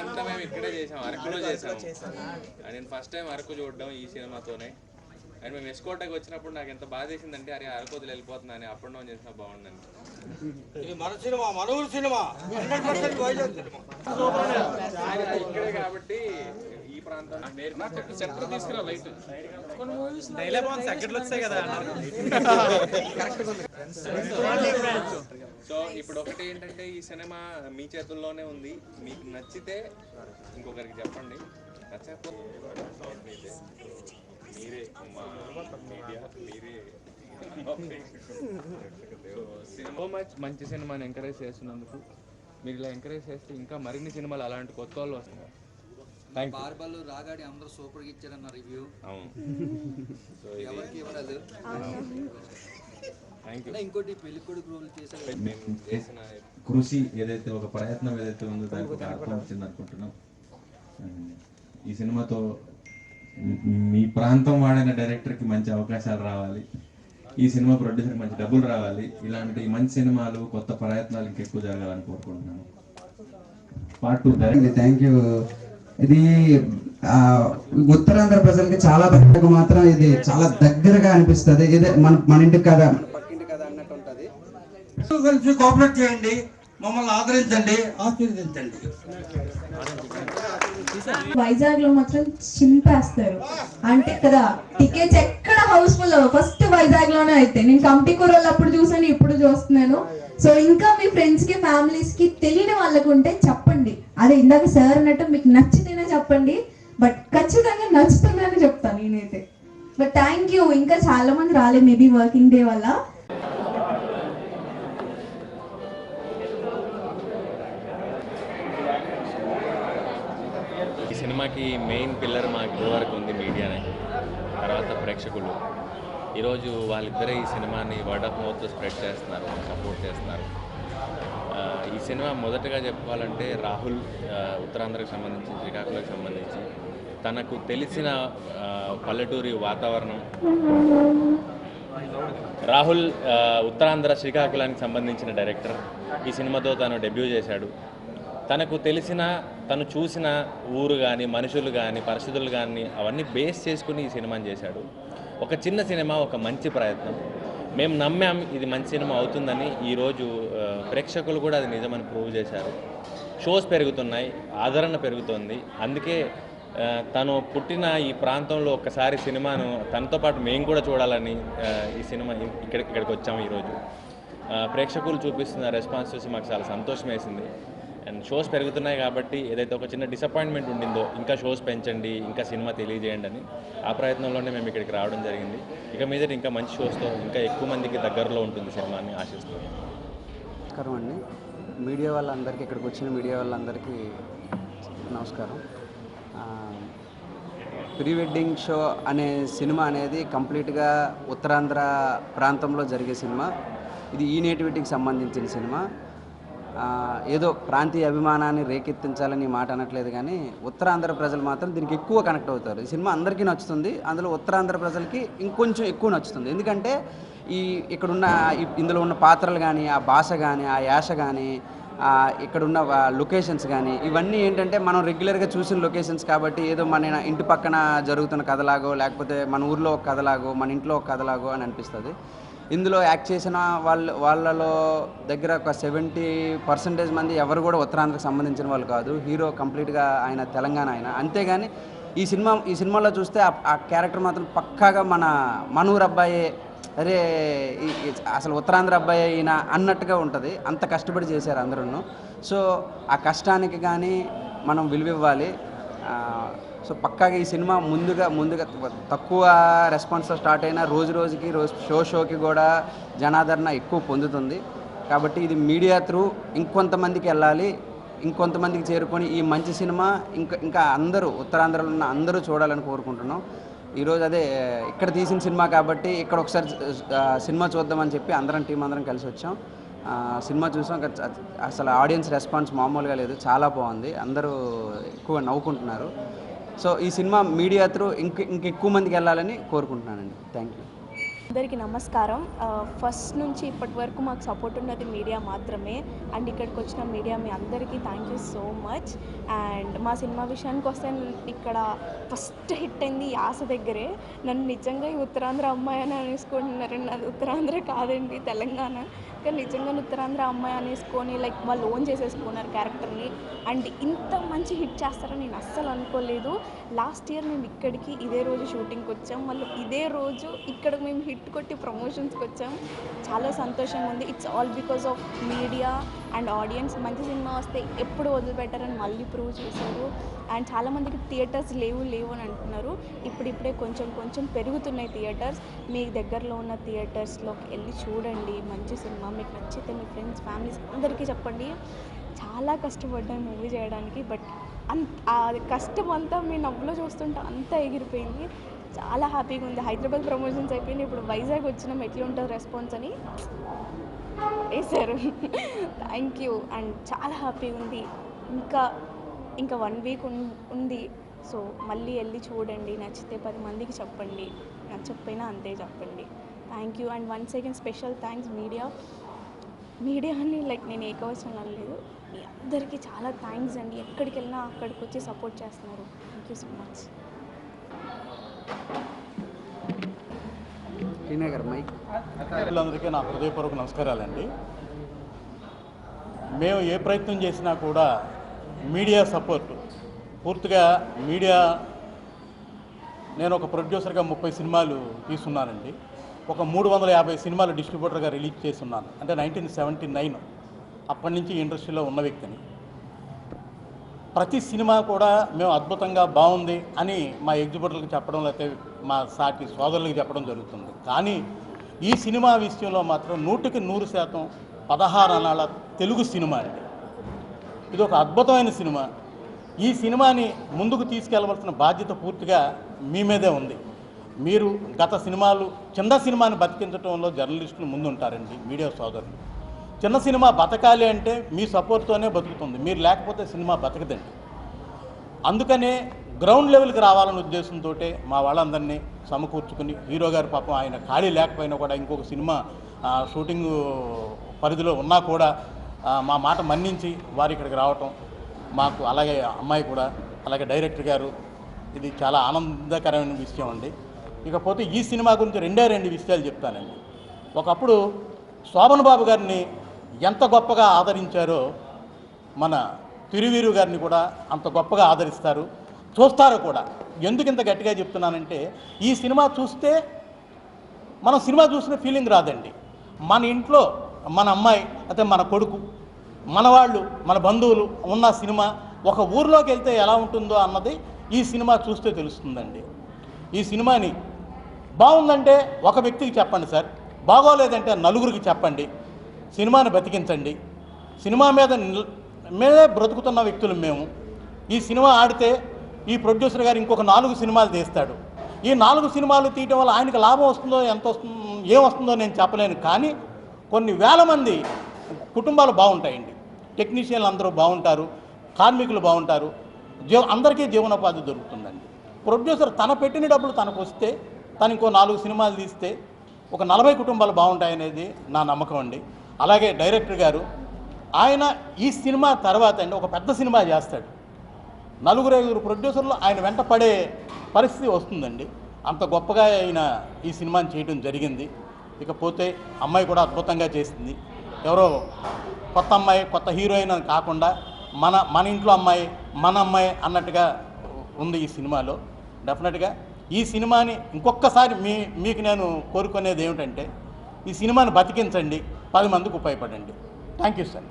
అంతా మేము ఇక్కడే చేసాం అరకులో చేసాం. నేను ఫస్ట్ టైం అరకు చూడడం ఈ సినిమాతోనే. అండ్ మేము ఎస్కోటకి వచ్చినప్పుడు నాకు ఎంత బాధ వేసిందంటే అరే అరకు వదిలి వెళ్ళిపోతున్నా అని అప్ అండ్ డౌన్ చేసినా బాగుందండి. ఇది మన సినిమా మన ఊరు సినిమా. ఇక్కడే కాబట్టి ఈ ప్రాంతం సెంటర్ తీసుకురా లైట్ సో ఇప్పుడు ఒకటి ఏంటంటే ఈ సినిమా మీ చేతుల్లోనే ఉంది. మీకు నచ్చితే ఇంకొకరికి చెప్పండి. నచ్చకపోతే మీరే మా మీడియా సినిమా మచ్ మంచి సినిమాని ఎంకరేజ్ చేస్తున్నందుకు. మీరు ఇలా ఎంకరేజ్ చేస్తే ఇంకా మరిన్ని సినిమాలు అలాంటి కొత్త వాళ్ళు వస్తున్నారు బార్బల్ రాగాడి అందరూ సూపర్గా ఇచ్చారన్న రివ్యూ అవును. సో ఇది ఎవరికి అలా ఇంకోటి పెళ్ళి కొడుకు రోల్ చేశారు. మేము చేసిన కృషి ఏదైతే ఒక ప్రయత్నం ఏదైతే ఉందో దానికి ఒక అర్థం వచ్చింది అనుకుంటున్నాం. ఈ సినిమాతో మీ- ప్రాంతం వాడిన డైరెక్టర్కి మంచి అవకాశాలు రావాలి. ఈ సినిమా ప్రొడ్యూసర్ మంచి డబ్బులు రావాలి. ఇలాంటి మంచి సినిమాలు కొత్త ప్రయత్నాలు ఇంకెక్కువ జరగాలని కోరుకుంటున్నాను. Part two direct thank you ఇది ఆ, ఉత్తరాంధ్ర ప్రజలకి చాలా దగ్గరకు మాత్రం ఇది చాలా దగ్గరగా అనిపిస్తుంది. ఇదే మన మన ఇంటికి కదా కలిసి కోఆపరేట్ చేయండి. మమ్మల్ని ఆదరించండి ఆశీర్వదించండి. వైజాగ్లో మాత్రం చింపేస్తారు. అంటే కదా టికెట్స్ ఎక్కడ హౌస్ఫుల్ ఫస్ట్ వైజాగ్లోనే అయితే. నేను కంపి అప్పుడు చూసాను ఇప్పుడు చూస్తున్నాను. సో ఇంకా మీ ఫ్రెండ్స్కి ఫ్యామిలీస్కి తెలియని వాళ్ళకు ఉంటే చెప్పండి. అదే ఇందాక సార్ అన్నట్టు మీకు నచ్చితేనే చెప్పండి. బట్ ఖచ్చితంగా నచ్చుతుందని చెప్తాను నేనైతే. బట్ థ్యాంక్ యూ ఇంకా చాలా మంది రాలే మేబీ వర్కింగ్ డే వల్ల. ఈ మెయిన్ పిల్లర్ మాకు ఇదివరకు ఉంది మీడియానే తర్వాత ప్రేక్షకులు. ఈరోజు వాళ్ళిద్దరే ఈ సినిమాని వర్డ్ ఆఫ్ మౌత్ స్ప్రెడ్ చేస్తున్నారు సపోర్ట్ చేస్తున్నారు. ఈ సినిమా మొదటగా చెప్పుకోవాలంటే రాహుల్ ఉత్తరాంధ్రకు సంబంధించి శ్రీకాకుళంకి సంబంధించి. తనకు తెలిసిన పల్లెటూరి వాతావరణం. రాహుల్ ఉత్తరాంధ్ర శ్రీకాకుళానికి సంబంధించిన డైరెక్టర్ ఈ సినిమాతో తను డెబ్యూ చేశాడు. తనకు తెలిసిన తను చూసిన ఊరు కానీ మనుషులు కానీ పరిస్థితులు కానీ అవన్నీ బేస్ చేసుకుని ఈ సినిమాని చేశాడు. ఒక చిన్న సినిమా ఒక మంచి ప్రయత్నం. మేము నమ్మాం ఇది మంచి సినిమా అవుతుందని ఈరోజు ప్రేక్షకులు కూడా అది నిజమని ప్రూవ్ చేశారు. షోస్ పెరుగుతున్నాయి ఆదరణ పెరుగుతోంది. అందుకే తను పుట్టిన ఈ ప్రాంతంలో ఒక్కసారి సినిమాను తనతో పాటు మేము కూడా చూడాలని ఈ సినిమా ఇక్కడ ఇక్కడికి వచ్చాము ఈరోజు ప్రేక్షకులు చూపిస్తున్న రెస్పాన్స్ చూసి మాకు చాలా సంతోషం వేసింది అండ్ షోస్ పెరుగుతున్నాయి కాబట్టి ఏదైతే ఒక చిన్న డిసప్పాయింట్మెంట్ ఉండిందో ఇంకా షోస్ పెంచండి ఇంకా సినిమా తెలియజేయండి అని ఆ ప్రయత్నంలోనే మేము ఇక్కడికి రావడం జరిగింది. ఇక మీద ఇంకా మంచి షోస్తో ఇంకా ఎక్కువ మందికి దగ్గరలో ఉంటుంది సినిమా అని ఆశిస్తున్నాను నమస్కారం అండి. మీడియా వాళ్ళందరికీ ఇక్కడికి వచ్చిన మీడియా వాళ్ళందరికీ నమస్కారం. ప్రీ వెడ్డింగ్ షో అనే సినిమా అనేది కంప్లీట్గా ఉత్తరాంధ్ర ప్రాంతంలో జరిగే సినిమా. ఇది ఈ నేటివిటీకి సంబంధించిన సినిమా. ఏదో ప్రాంతీయ అభిమానాన్ని రేకెత్తించాలని మాట అనట్లేదు కానీ ఉత్తరాంధ్ర ప్రజలు మాత్రం దీనికి ఎక్కువ కనెక్ట్ అవుతారు. ఈ సినిమా అందరికీ నచ్చుతుంది. అందులో ఉత్తరాంధ్ర ప్రజలకి ఇంకొంచెం ఎక్కువ నచ్చుతుంది. ఎందుకంటే ఈ ఇక్కడున్న ఇందులో ఉన్న పాత్రలు కానీ ఆ భాష కానీ ఆ యాస కానీ ఇక్కడున్న లొకేషన్స్ కానీ ఇవన్నీ ఏంటంటే మనం రెగ్యులర్గా చూసిన లొకేషన్స్ కాబట్టి ఏదో మన ఇంటి పక్కన జరుగుతున్న కథలాగో లేకపోతే మన ఊర్లో ఒక కథలాగో మన ఇంట్లో ఒక కథలాగో అని అనిపిస్తుంది. ఇందులో యాక్ట్ చేసిన వాళ్ళు వాళ్ళలో దగ్గర ఒక సెవెంటీ పర్సెంటేజ్ మంది ఎవరు కూడా ఉత్తరాంధ్రకు సంబంధించిన వాళ్ళు కాదు. హీరో కంప్లీట్గా ఆయన తెలంగాణ ఆయన. అంతేగాని ఈ సినిమా ఈ సినిమాలో చూస్తే ఆ- క్యారెక్టర్ మాత్రం పక్కాగా మన మనూర్ అబ్బాయే అరే ఈ- అసలు ఉత్తరాంధ్ర అబ్బాయి అయినా అన్నట్టుగా ఉంటుంది. అంత కష్టపడి చేశారు అందరూ సో ఆ కష్టానికి కానీ మనం విలువివ్వాలి. సో పక్కాగా ఈ సినిమా ముందుగా ముందుగా తక్కువ రెస్పాన్స్తో స్టార్ట్ అయినా రోజు రోజుకి రోజు షో షోకి కూడా జనాదరణ ఎక్కువ పొందుతుంది. కాబట్టి ఇది మీడియా త్రూ ఇంకొంతమందికి వెళ్ళాలి ఇంకొంతమందికి చేరుకొని ఈ మంచి సినిమా ఇంకా ఇంకా అందరూ ఉత్తరాంధ్రలో ఉన్న అందరూ చూడాలని కోరుకుంటున్నాం. ఈరోజు అదే ఇక్కడ తీసిన సినిమా కాబట్టి ఇక్కడ ఒకసారి సినిమా చూద్దామని చెప్పి అందరం టీం అందరం కలిసి వచ్చాం. సినిమా చూసాం అసలు ఆడియన్స్ రెస్పాన్స్ మామూలుగా లేదు చాలా బాగుంది అందరూ ఎక్కువ నవ్వుకుంటున్నారు. సో ఈ సినిమా మీడియా త్రూ ఇంక ఇంకెక్కువ మందికి వెళ్ళాలని కోరుకుంటున్నానండి. Thank you. అందరికీ నమస్కారం. ఫస్ట్ నుంచి ఇప్పటి వరకు మాకు సపోర్ట్ ఉన్నది మీడియా మాత్రమే. అండ్ ఇక్కడికి వచ్చిన మీడియా మీ అందరికీ thank you so much and మా సినిమా విషయానికి వస్తే ఇక్కడ ఫస్ట్ హిట్ అయింది యాస దగ్గరే. నన్ను నిజంగా ఈ ఉత్తరాంధ్ర అమ్మాయి అని అనేసుకుంటున్నారు అది ఉత్తరాంధ్ర కాదండి తెలంగాణ. కానీ నిజంగా ఉత్తరాంధ్ర అమ్మాయి అనేసుకొని లైక్ వాళ్ళు ఓన్ చేసేసుకున్నారు క్యారెక్టర్ని అండ్ ఇంత మంచి హిట్ చేస్తారని నేను అస్సలు అనుకోలేదు. లాస్ట్ ఇయర్ మేము ఇక్కడికి ఇదే రోజు షూటింగ్కి వచ్చాం. మళ్ళీ ఇదే రోజు ఇక్కడ మేము హిట్ కొట్టి ప్రమోషన్స్కి వచ్చాం. చాలా సంతోషంగా ఉంది. It's all because of media and audience మంచి సినిమా వస్తే ఎప్పుడు వదిలిపెట్టారని మళ్ళీ ప్రూవ్ చేశారు. అండ్ చాలామందికి థియేటర్స్ లేవు లేవు అని అంటున్నారు. ఇప్పుడిప్పుడే కొంచెం కొంచెం పెరుగుతున్నాయి థియేటర్స్ మీ దగ్గరలో ఉన్న థియేటర్స్లోకి వెళ్ళి చూడండి. మంచి సినిమా. మీకు నచ్చితే మీ ఫ్రెండ్స్ ఫ్యామిలీస్ అందరికీ చెప్పండి. చాలా కష్టపడ్డాను మూవీ చేయడానికి బట్ అంత ఆ కష్టం అంతా మీ నవ్వులో చూస్తుంటే అంతా ఎగిరిపోయింది. చాలా హ్యాపీగా ఉంది. హైదరాబాద్ ప్రమోషన్స్ అయిపోయింది ఇప్పుడు వైజాగ్ వచ్చినాం. ఎట్లా ఉంటుంది రెస్పాన్స్ అని వేశారు. Thank you. అండ్ చాలా హ్యాపీగా ఉంది. ఇంకా ఇంకా వన్ వీక్ ఉంది. సో మళ్ళీ వెళ్ళి చూడండి. నచ్చితే పది మందికి చెప్పండి. నచ్చకపోయినా అంతే చెప్పండి. Thank you. And one second special thanks media. మీడియాని లైక్ నేను ఏకవచనం అనలేదు మీ అందరికీ చాలా థ్యాంక్స్ అండి. ఎక్కడికి వెళ్ళినా అక్కడికి వచ్చి సపోర్ట్ చేస్తున్నారు. థ్యాంక్ యూ సో మచ్ అందరికీ నా హృదయపూర్వక నమస్కారాలండి. మేము ఏ ప్రయత్నం చేసినా కూడా మీడియా సపోర్ట్. పూర్తిగా మీడియా నేను ఒక ప్రొడ్యూసర్గా ముప్పై సినిమాలు తీసున్నానండి ఒక మూడు వందల యాభై సినిమాలు డిస్ట్రిబ్యూటర్గా రిలీజ్ చేస్తున్నాను. అంటే నైన్టీన్ సెవెంటీ నైన్ అప్పటి నుంచి ఇండస్ట్రీలో ఉన్న వ్యక్తిని. ప్రతి సినిమా కూడా మేము అద్భుతంగా బాగుంది అని మా ఎగ్జిబ్యూటర్లకు చెప్పడం లేకపోతే మా సాటి సోదరులకు చెప్పడం జరుగుతుంది. కానీ ఈ సినిమా విషయంలో మాత్రం నూటికి నూరు శాతం పదహారు అనాల తెలుగు సినిమా అండి. ఇది ఒక అద్భుతమైన సినిమా. ఈ సినిమాని ముందుకు తీసుకెళ్ళవలసిన బాధ్యత పూర్తిగా మీ మీదే ఉంది. మీరు గత సినిమాలు చిన్న సినిమాని బతికించడంలో జర్నలిస్టులు ముందుంటారండి మీడియా సోదరులు. చిన్న సినిమా బతకాలి అంటే మీ సపోర్ట్తోనే బతుకుతుంది మీరు లేకపోతే సినిమా బతకదండి. అందుకనే గ్రౌండ్ లెవెల్కి రావాలనే ఉద్దేశంతో మా వాళ్ళందరినీ సమకూర్చుకుని హీరో గారు పాపం ఆయన ఖాళీ లేకపోయినా కూడా ఇంకొక సినిమా షూటింగ్ పరిధిలో ఉన్నా కూడా మా మాట మన్నించి వారు ఇక్కడికి రావటం మాకు అలాగే అమ్మాయి కూడా అలాగే డైరెక్టర్ గారు ఇది చాలా ఆనందకరమైన విషయం అండి. ఇకపోతే ఈ సినిమా గురించి రెండే రెండు విషయాలు చెప్తానండి. ఒకప్పుడు శోభన్ బాబు గారిని ఎంత గొప్పగా ఆదరించారో మన తిరువీరు గారిని కూడా అంత గొప్పగా ఆదరిస్తారు. చూస్తారు కూడా. ఎందుకు ఇంత గట్టిగా చెప్తున్నానంటే ఈ సినిమా చూస్తే మనం సినిమా చూసిన ఫీలింగ్ రాదండి. మన ఇంట్లో మన అమ్మాయి అయితే మన కొడుకు మన వాళ్ళు మన బంధువులు ఉన్న సినిమా ఒక ఊర్లోకి వెళ్తే ఎలా ఉంటుందో అన్నది ఈ సినిమా చూస్తే తెలుస్తుందండి. ఈ సినిమాని బాగుందంటే ఒక వ్యక్తికి చెప్పండి సార్. బాగోలేదంటే నలుగురికి చెప్పండి. సినిమాని బతికించండి. సినిమా మీద మీదే బ్రతుకుతున్న వ్యక్తులు మేము. ఈ సినిమా ఆడితే ఈ ప్రొడ్యూసర్ గారు ఇంకొక నాలుగు సినిమాలు తీస్తాడు. ఈ నాలుగు సినిమాలు తీయటం వల్ల ఆయనకు లాభం వస్తుందో ఎంత వస్తుందో ఏం వస్తుందో నేను చెప్పలేను. కానీ కొన్ని వేల మంది కుటుంబాలు బాగుంటాయండి. టెక్నీషియన్లు అందరూ బాగుంటారు. కార్మికులు బాగుంటారు. జీవ అందరికీ జీవనోపాధి దొరుకుతుందండి. ప్రొడ్యూసర్ తన పెట్టిన డబ్బులు తనకు వస్తే తను ఇంకో నాలుగు సినిమాలు తీస్తే ఒక నలభై కుటుంబాలు బాగుంటాయనేది నా నమ్మకం అండి. అలాగే డైరెక్టర్ గారు ఆయన ఈ సినిమా తర్వాత అండి ఒక పెద్ద సినిమా చేస్తాడు. నలుగురు ఐదుగురు ప్రొడ్యూసర్లు ఆయన వెంట పడే పరిస్థితి వస్తుందండి. అంత గొప్పగా ఆయన ఈ సినిమాని చేయడం జరిగింది. ఇకపోతే అమ్మాయి కూడా అద్భుతంగా చేసింది. ఎవరో కొత్త అమ్మాయి కొత్త హీరోయిన్ అని కాకుండా మన మన ఇంట్లో అమ్మాయి మన అమ్మాయి అన్నట్టుగా ఉంది ఈ సినిమాలో. డెఫినెట్గా. ఈ సినిమాని ఇంకొకసారి మీ మీకు నేను కోరుకునేది ఏమిటంటే ఈ సినిమాని బతికించండి పది మందికి ఉపయోగపడండి. Thank you sir.